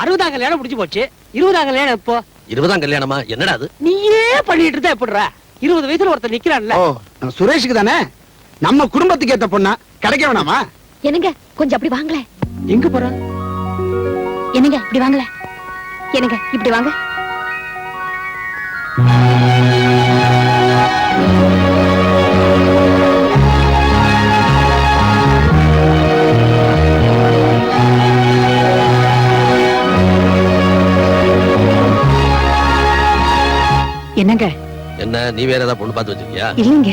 அறுபதாம் கல்யாணம் முடிஞ்சு போச்சு. இருபதாம் கல்யாணம் எப்போ? இருபதாம் கல்யாணமா? என்னடா அது? நீயே பண்ணிட்டு இருந்தா எப்படிடா? இருபது வயசுல ஒருத்தர் நிக்கிறான்ல. ஓ நம்ம சுரேஷுக்கு தானே? நம்ம குடும்பத்துக்கு ஏத்த பொண்ணா? கிடைக்க வேணாமா? என்னங்க கொஞ்சம் அப்படி வாங்களேன். எங்க போற? என்னங்க இப்படி வாங்கல என்னங்க இப்படி வாங்க. என்ன? நீ வேற ஏதாவது பொண்ணு பார்த்து வச்சிருக்கியா? இல்லைங்க.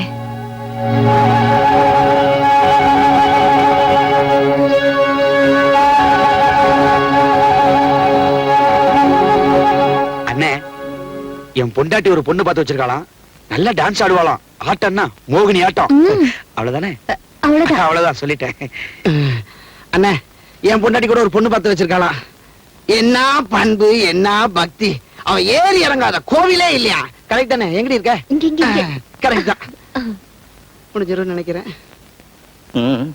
அண்ணே என் பொண்டாட்டி ஒரு பொண்ணு பார்த்து வச்சிருக்காளாம். நல்லா டான்ஸ் ஆடுவாளாம். ஆட்டம்னா மோகினி ஆட்டம். அவ்வளவுதானே? அவ்வளவுதான். அவ்வளவுதான் சொல்லிட்டேன். அண்ணே என் பொண்டாட்டி கூட ஒரு பொண்ணு பார்த்து வச்சிருக்காளாம். என்ன பண்பு என்ன பக்தி. அவ ஏறி இறங்காத கோவிலே இல்லையா? கரெக்ட் தானே? எங்கடி இருக்க? இங்க இங்க கரெக்ட் தான். முடிஞ்சிரும் நினைக்கிறேன். ம்.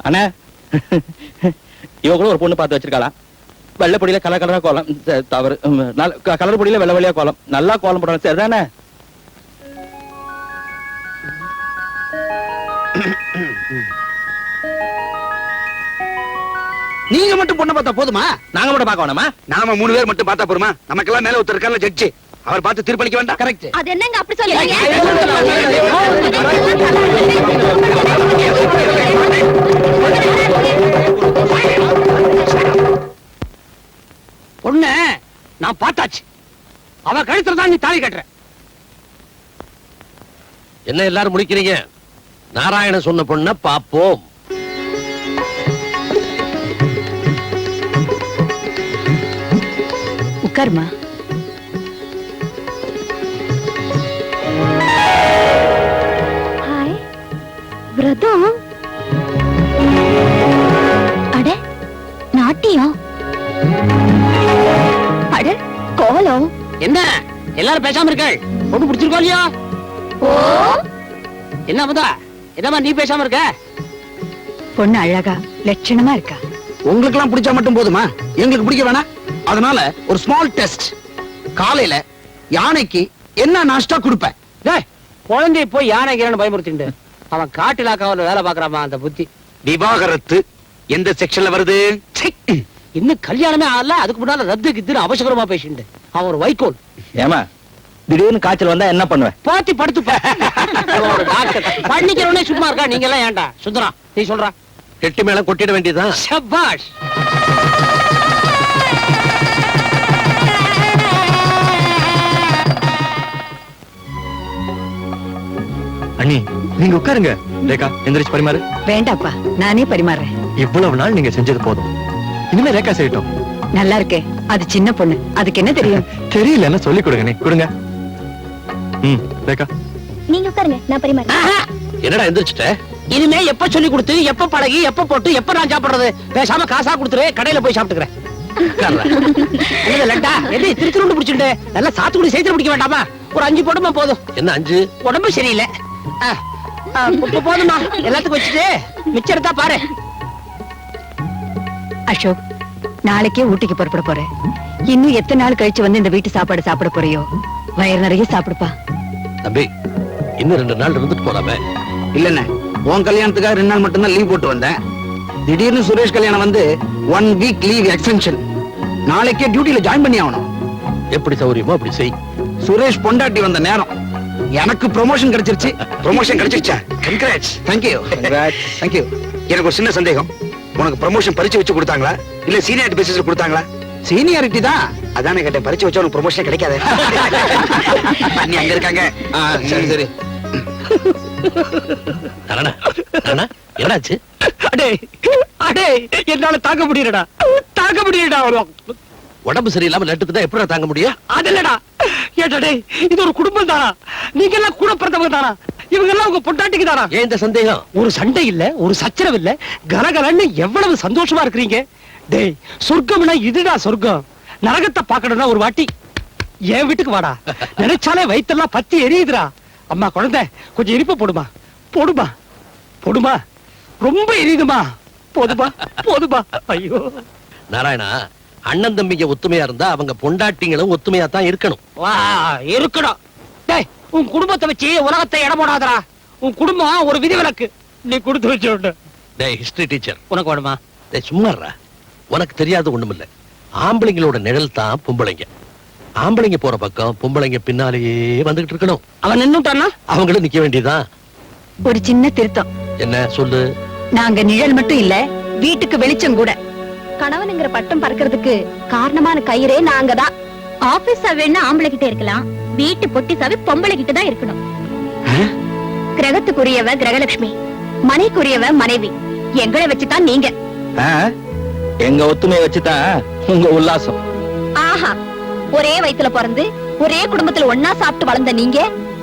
அண்ணா. இவ கூட ஒரு பொண்ணு பார்த்து வச்சிருக்காளாம் வெள்ளை பொடியில கலர் கலரா கோலம். தவறு. கலர் பொடியில வெள்ளை வெள்ளையா கோலம். நல்லா கோலம் போடணும். சரிதானே நீங்க மட்டும் பொண்ணு பார்த்தா போதுமா? நாங்க மட்டும் பார்க்க வேணாமா? நாம மூணு பேர் மட்டும் பார்த்தா போருமா நமக்கெல்லாம் மேல ஒருத்தர் இருக்கார்ல ஜட்ஜி. அவர் பார்த்து தீர்ப்பளிக்க வேண்டாம் கரெக்ட் அது என்னங்க அப்படி சொல்றீங்க பொண்ணு நான் பார்த்தாச்சு அவ கழுத்துல தான் நீ தாலி கட்டுற என்ன எல்லாரும் முடிக்கிறீங்க நாராயணன் சொன்ன பொண்ண பாப்போம் உட்காருமா விரதம் அட நாட்டியம் அட கோலம் என்ன? எல்லாரும் பேசாம இருக்கள் பொண்ணு பிடிச்சிருக்கோம் இல்லையா? என்ன முதா என்னம்மா நீ பேசாம இருக்க? பொண்ணு அழகா லட்சணமா இருக்கா? உங்களுக்கு எல்லாம் பிடிச்சா மட்டும் போதுமா? எங்களுக்கு பிடிக்க வேணாம். அதனால ஒரு ஸ்மால் டெஸ்ட் காலையில யானைக்கு என்ன நாஷ்டா கொடுப்பேன் குழந்தைய போய் யானை கீரன்னு பயமுறுத்திண்டு அவன் காட்டு இலாக்காவில் வேலை பாக்குறாமா அந்த புத்தி? விவாகரத்து எந்த செக்ஷன்ல வருது? இன்னும் கல்யாணமே ஆகல அதுக்கு முன்னால ரத்து கித்துன்னு அவசரமா பேசிண்டு அவன் ஒரு வைக்கோல். ஏமா திடீர்னு காய்ச்சல் வந்தா என்ன பண்ணுவேன்? பாத்தி படுத்து பண்ணிக்கிறவனே சும்மா இருக்கா? நீங்க எல்லாம் ஏன்டா? சுந்தரா நீ சொல்றா. கெட்டி மேல கொட்டிட வேண்டியதுதான். சபாஷ்! அண்ணி நீங்க உட்காருங்க. ரேகா எந்திரிச்சு பரிமாறு. வேண்டாப்பா நானே பரிமாறுறேன் இவ்வளவு நாள் நீங்க செஞ்சது போதும். இனிமே ரேகா செய்யட்டும். நல்லா இருக்கே அது சின்ன பொண்ணு. அதுக்கு என்ன தெரியும்? தெரியலன்னா சொல்லி கொடுங்க நீ கொடுங்க. ம் ரேகா. நீங்க உட்காருங்க நான் பரிமாறேன். என்னடா எந்திரிச்சிட்ட இனிமே எப்ப சொல்லி கொடுத்து எப்ப பழகி எப்ப போட்டு எப்ப நான் சாப்பிடுறது? பேசாம காசா கொடுத்துரு கடையில போய் சாப்பிட்டுக்கிறேன். என்னது லட்டா? எது திருச்சிருண்டு பிடிச்சிட்டு நல்லா சாத்துக்குடி சேர்த்து பிடிக்க வேண்டாமா? ஒரு அஞ்சு போடுமா போதும். என்ன அஞ்சு? உடம்பு சரியில்லை. போதுமா எல்லாத்துக்கும் வச்சுட்டு மிச்சம் எடுத்தா பாரு. அசோக் நாளைக்கே ஊட்டிக்கு புறப்பட போறேன் இன்னும் எத்தனை நாள் கழிச்சு வந்து இந்த வீட்டு சாப்பாடு சாப்பிட போறியோ? வயிறு நிறைய சாப்பிடுப்பா. தம்பி இன்னும் ரெண்டு நாள் இருந்துட்டு போலாமே. இல்லண்ணே உன் கல்யாணத்துக்காக ரெண்டு நாள் மட்டும்தான் லீவ் போட்டு வந்தேன். திடீர்னு சுரேஷ் கல்யாணம் வந்து ஒன் வீக் லீவ் எக்ஸ்டென்ஷன் நாளைக்கே டியூட்டில ஜாயின் பண்ணி ஆகணும். எப்படி சௌரியமோ அப்படி செய். சுரேஷ் பொண்டாட்டி வந்த நேரம். எனக்கு ப்ரொமோஷன் கிடைச்சிருச்சு. Promotion கிடைச்சிருச்சா? Congrats thank you thank you எனக்கு ஒரு சின்ன சந்தேகம். உனக்கு ப்ரொமோஷன் பரிச்சு வச்சு கொடுத்தாங்களா? இல்ல சீனியாரிட்டி பேசிஸ்ல கொடுத்தாங்களா? சீனியாரிட்டி தான். அதானே கேட்டேன். பரிச்சு வச்சா உனக்கு ப்ரொமோஷன் கிடைக்காது. நீ அங்க இருக்காங்க. சரி சரி. என்னாச்சு? அடே அடே என்னால தாங்க முடியலடா. தாங்க முடியலடா. உடம்பு சரியில்லாம நட்டுக்கு தான் எப்படி தாங்க முடியும்? அதல்லடா ஏட்டா டேய் இது ஒரு குடும்பம் தானா? நீங்க எல்லாம் கூட பிறந்தவங்க தானா? இவங்க எல்லாம் உங்க பொண்டாட்டிக்கு தானா? ஏன் இந்த சந்தேகம்? ஒரு சண்டை இல்ல ஒரு சச்சரவு இல்ல. கலகலன்னு எவ்வளவு சந்தோஷமா இருக்கிறீங்க? டேய் சொர்க்கம்னா இதுடா சொர்க்கம். நரகத்தை பார்க்கணும்னா ஒரு வாட்டி. என் வீட்டுக்கு வாடா. நினைச்சாலே வயித்தெல்லாம் பத்தி எரியுதுடா. அம்மா குழந்தை கொஞ்சம் இனிப்பு போடுமா? போடுமா? போடுமா? ரொம்ப எரியுதுமா? போதுமா? போதுமா? ஐயோ. நாராயணா அண்ணன் தம்பிங்க ஒத்துமையா இருந்தா அவங்க பொண்டாட்டிங்களும் ஒத்துமையா தான் இருக்கணும். வா இருக்கணும். டேய் உன் குடும்பத்தை வச்சு உலகத்தை இடம் போடாதடா. உன் குடும்பம் ஒரு விதிவிலக்கு. நீ கொடுத்து வச்சு டேய் ஹிஸ்டரி டீச்சர் உனக்கு வேணுமா? டேய் சும்மாறா உனக்கு தெரியாத ஒண்ணுமில்ல. ஆம்பளைங்களோட நிழல் தான் பொம்பளைங்க. ஆம்பளைங்க போற பக்கம் பொம்பளைங்க பின்னாலேயே வந்துகிட்டு இருக்கணும். அவன் நின்னுட்டான்னா? அவங்களும் நிக்க வேண்டியதுதான். ஒரு சின்ன திருத்தம். என்ன சொல்லு. நாங்க நிழல் மட்டும் இல்ல வீட்டுக்கு வெளிச்சம் கூட. கணவனுங்கிற பட்டம் பறக்கிறதுக்கு காரணமான கயிறே நாங்க தான் ஆபீஸ் வேணா ஆம்பளை கிட்ட இருக்கலாம். வீட்டு பொட்டி சாவி பொம்பளை கிட்ட தான் இருக்கணும். கிரகத்துக்குரியவ கிரகலட்சுமி மனைக்குரியவ மனைவி. எங்களை வச்சுதான் நீங்க. எங்க ஒத்துமையை வச்சுதான் உங்க உல்லாசம். ஆஹா ஒரே வயித்துல பிறந்து ஒரே குடும்பத்துல ஒன்னா சாப்பிட்டு வளர்ந்த நீங்க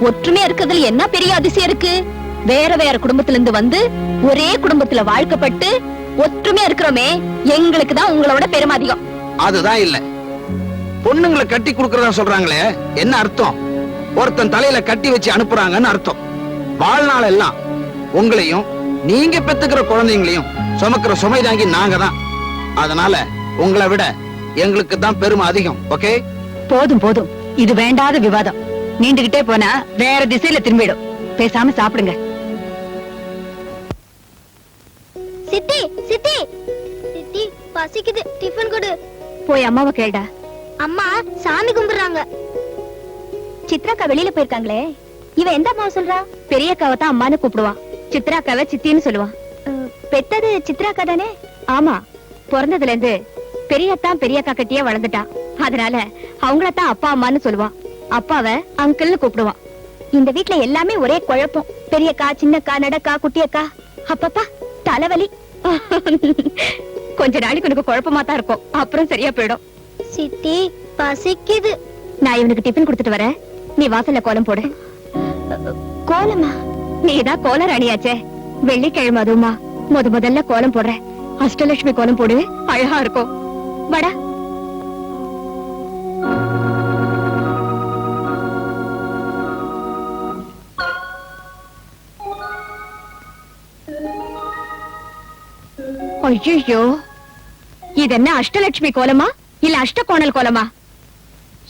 ஒற்றுமையா இருக்கிறதுல என்ன பெரிய அதிசயம் இருக்கு? வேற வேற குடும்பத்துல இருந்து வந்து ஒரே குடும்பத்துல வாழ்க்கப்பட்டு ஒற்றுமையா இருக்கிறோமே எங்களுக்கு தான் உங்களோட பெருமை அதிகம். அதுதான் இல்ல. பொண்ணுங்களை கட்டி கொடுக்கறதா சொல்றாங்களே என்ன அர்த்தம்? ஒருத்தன் தலையில கட்டி வச்சு அனுப்புறாங்கன்னு அர்த்தம். வாழ்நாள் எல்லாம் உங்களையும் நீங்க பெத்துக்கிற குழந்தைங்களையும் சுமக்கிற சுமை தாங்கி நாங்க தான். அதனால உங்களை விட எங்களுக்கு தான் பெருமை அதிகம் ஓகே? போதும் போதும். இது வேண்டாத விவாதம். நீண்டுகிட்டே போனா வேற திசையில திரும்பிடும். பேசாம சாப்பிடுங்க. சித்தி சித்தி. சித்தி பசிக்குது. டிஃபன் கொடு. போய் அம்மாவை கேடா அம்மா சாமி கும்பிடுறாங்க. சித்ராக்கா வெளியில போயிருக்காங்களே. இவ எந்த அம்மாவை சொல்றா? பெரியக்காவை தான் அம்மான்னு கூப்பிடுவா சித்ராக்காவை சித்தின்னு சொல்லுவான். பெத்தது சித்ராக்கா தானே? ஆமா. பிறந்ததுல இருந்து பெரியத்தான் பெரியக்கா கட்டியே வளர்ந்துட்டா அதனால அவங்களத்தான் அப்பா அம்மான்னு சொல்லுவான். அப்பாவை அங்கிள்னு கூப்பிடுவான். இந்த வீட்ல எல்லாமே ஒரே குழப்பம். பெரியக்கா சின்னக்கா நடக்கா குட்டியக்கா. அப்பப்பா தலைவலி. கொஞ்ச நாளைக்கு உனக்கு குழப்பமா தான் இருக்கும். அப்புறம் சரியா போயிடும். சித்தி பசிக்குது. நான் இவனுக்கு டிஃபன் கொடுத்துட்டு வரேன். நீ வாசல்ல கோலம் போடு. கோலமா? நீதான் கோல ராணியாச்சே? வெள்ளிக்கிழமை அதுவுமா. முத முதல்ல கோலம் போடுறேன். அஷ்டலட்சுமி கோலம் போடு. அழகா இருக்கும். வாடா. ஐயோ இது என்ன அஷ்டலட்சுமி கோலமா? இல்ல அஷ்டகோணல் கோலமா?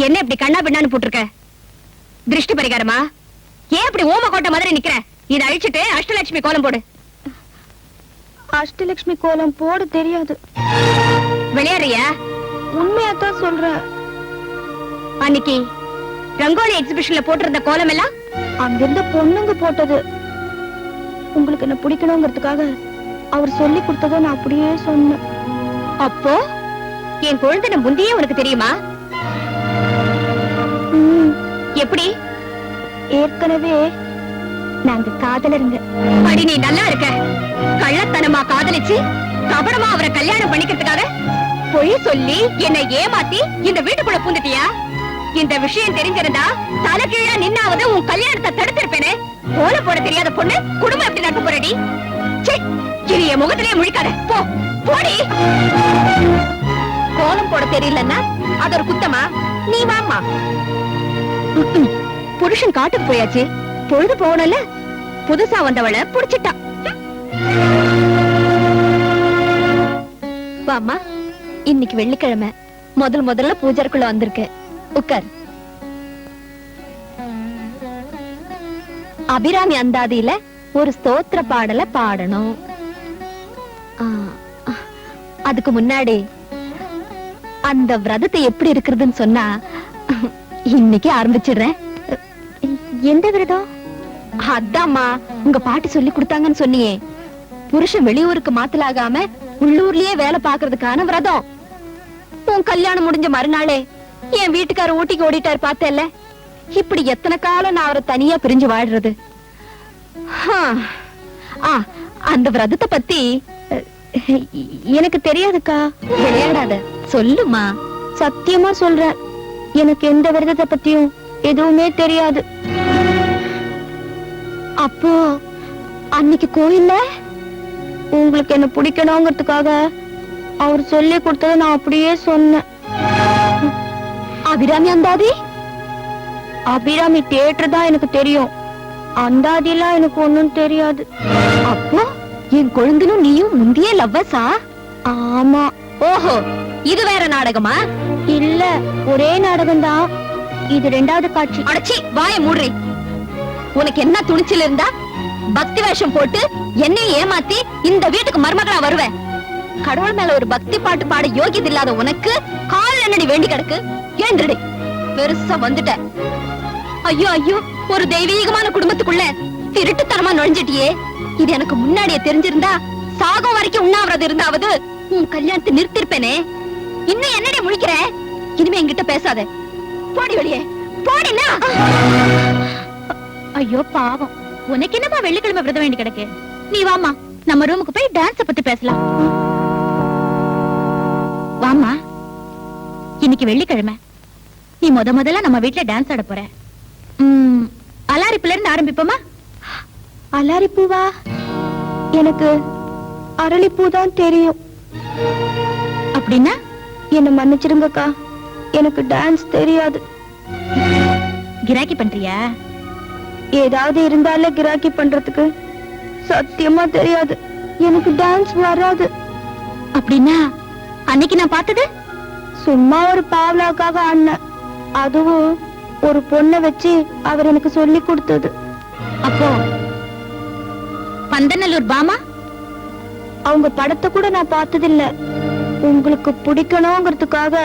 என்ன இப்படி கண்ணா பின்னான்னு போட்டிருக்க? திருஷ்டி பரிகாரமா? ஏன் இப்படி ஓம கோட்டை மாதிரி நிக்கிற? இத அழிச்சிட்டு அஷ்டலட்சுமி கோலம் போடு. அஷ்டலட்சுமி கோலம் போட தெரியாது. விளையாடுறியா? உண்மையாத்தான் சொல்றேன். அன்னைக்கு ரங்கோலி எக்ஸிபிஷன்ல போட்டிருந்த கோலம் எல்லாம் அங்கிருந்த பொண்ணுங்க போட்டது. உங்களுக்கு என்ன பிடிக்கணுங்கிறதுக்காக அவர் சொல்லி கொடுத்ததை நான் அப்படியே சொன்னேன். அப்போ என் குழந்தை முந்தையே உனக்கு தெரியுமா? எப்படி? ஏற்கனவே நாங்க காதலருங்க. அடி நீ நல்லா இருக்க. கள்ளத்தனமா காதலிச்சு கபடமா அவரை கல்யாணம் பண்ணிக்கிறதுக்காக பொய் சொல்லி என்னை ஏமாத்தி இந்த வீட்டுக்குள்ள பூந்துட்டியா? இந்த விஷயம் தெரிஞ்சிருந்தா தலைகீழா நின்னாவது உன் கல்யாணத்தை தடுத்திருப்பேனே. கோல போட தெரியாத பொண்ணு குடும்பம் எப்படி நடத்த போறடி? ச்சீ, இனி என் முகத்திலே முழிக்காத. போ போடி. கோலம் போட தெரியலன்னா அது ஒரு குத்தமா? நீ வாமா புருஷன் காட்டுக்கு போயாச்சு. பொழுது போகணும்ல? புதுசா வந்தவளை புடிச்சிட்டா வாமா இன்னைக்கு வெள்ளிக்கிழமை. முதல் முதல்ல பூஜைக்குள்ள வந்திருக்கேன். உட்கார் அபிராமி அந்தாதியில ஒரு ஸ்தோத்திர பாடலை பாடணும். அதுக்கு முன்னாடி அந்த விரதத்தை எப்படி இருக்கிறதுன்னு சொன்னா இன்னைக்கு ஆரம்பிச்சிடுறேன். எந்த விரதம்? அதாம்மா உங்க பாட்டி சொல்லி கொடுத்தாங்கன்னு சொன்னியே. புருஷன் வெளியூருக்கு மாத்தலாகாம உள்ளூர்லயே வேலை பாக்குறதுக்கான விரதம். உன் கல்யாணம் முடிஞ்ச மறுநாளே என் வீட்டுக்காரர் ஊட்டிக்கு ஓடிட்டாரு பார்த்தேல்ல? இப்படி எத்தனை காலம் நான் அவரை தனியா பிரிஞ்சு வாழ்றது? அந்த விரதத்தை பத்தி எனக்கு தெரியாதுக்கா. விளையாடாத. சொல்லுமா சத்தியமா சொல்றேன் எனக்கு எந்த விரதத்தை பத்தியும் எதுவுமே தெரியாது. அப்போ அன்னைக்கு கோயில்ல உங்களுக்கு என்ன பிடிக்கணுங்கிறதுக்காக அவர் சொல்லி கொடுத்ததை நான் அப்படியே சொன்னேன். அபிராமி அந்தாதி? அபிராமி தியேட்டர் தான் எனக்கு தெரியும். அந்தாதிலாம் எனக்கு ஒண்ணும் தெரியாது. அப்போ என் குழந்தையும் நீயும் முந்திய லவ்வஸா ஆமா. ஓஹோ இது வேற நாடகமா? இல்ல ஒரே நாடகம் தான் இது ரெண்டாவது காட்சி. அடச்சி வாய மூடுறி. உனக்கு என்ன துணிச்சல் இருந்தா பக்தி வேஷம் போட்டு என்னை ஏமாத்தி இந்த வீட்டுக்கு மருமகளா வருவேன் கடவுள் மேல ஒரு பக்தி பாட்டு பாட யோகியது இல்லாத உனக்கு கால் என்னடி வேண்டி கிடக்கு? ஏந்திரடி பெருசா வந்துட்ட. ஐயோ ஐயோ ஒரு தெய்வீகமான குடும்பத்துக்குள்ள திருட்டுத்தனமா நுழைஞ்சிட்டியே. இது எனக்கு முன்னாடியே தெரிஞ்சிருந்தா சாகம் வரைக்கும் உண்ணாவிரதம் இருந்தாவது உன் கல்யாணத்தை நிறுத்திருப்பேனே. இன்னும் என்னடி முழிக்கிற? இனிமே என்கிட்ட பேசாத. போடி வெளியே. போடினா ஐயோ பாவம். உனக்கு என்னமா வெள்ளிக்கிழமை விரத வேண்டி கிடக்கு? நீ வாமா நம்ம ரூமுக்கு போய் டான்ஸ் பத்தி பேசலாம். வாமா இன்னைக்கு வெள்ளிக்கிழமை. நீ முத முதல்ல நம்ம வீட்ல டான்ஸ் ஆட போற. அலாரிப்புல இருந்து ஆரம்பிப்போமா? அலாரிப்பூவா? எனக்கு அரளிப்பூ தான் தெரியும். அப்படின்னா? என்ன மன்னிச்சிருங்கக்கா. எனக்கு டான்ஸ் தெரியாது. கிராக்கி பண்றியா? ஏதாவது இருந்தாலே கிராக்கி பண்றதுக்கு சத்தியமா தெரியாது. எனக்கு டான்ஸ் வராது. அப்படின்னா அன்னைக்கு நான் பார்த்தது? சும்மா ஒரு பாவலாக்காக ஆடினேன். அதுவும் ஒரு பொண்ணை வச்சு அவர் எனக்கு சொல்லி கொடுத்தது. அப்போ பந்தநல்லூர் பாமா? அவங்க படத்தை கூட நான் பார்த்ததில்ல. உங்களுக்கு பிடிக்கணுங்கிறதுக்காக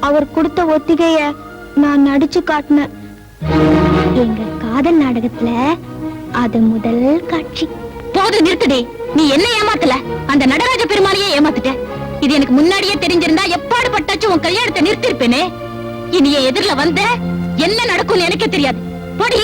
அவர் கொடுத்த ஒத்திகைய நான் நடிச்சு காட்டினேன். எங்க காதல் நாடகத்துல அது முதல் காட்சி. போது நிறுத்துடி. நீ என்ன ஏமாத்தல? அந்த நடராஜ பெருமாளையே ஏமாத்துட்ட. இது எனக்கு முன்னாடியே தெரிஞ்சிருந்தா எப்பாடு பட்டாச்சும் உன் கல்யாணத்தை நிறுத்திருப்பேனே இனி என் எதிரில வந்த என்ன நடக்கும்னு எனக்கே தெரியாது. போடி.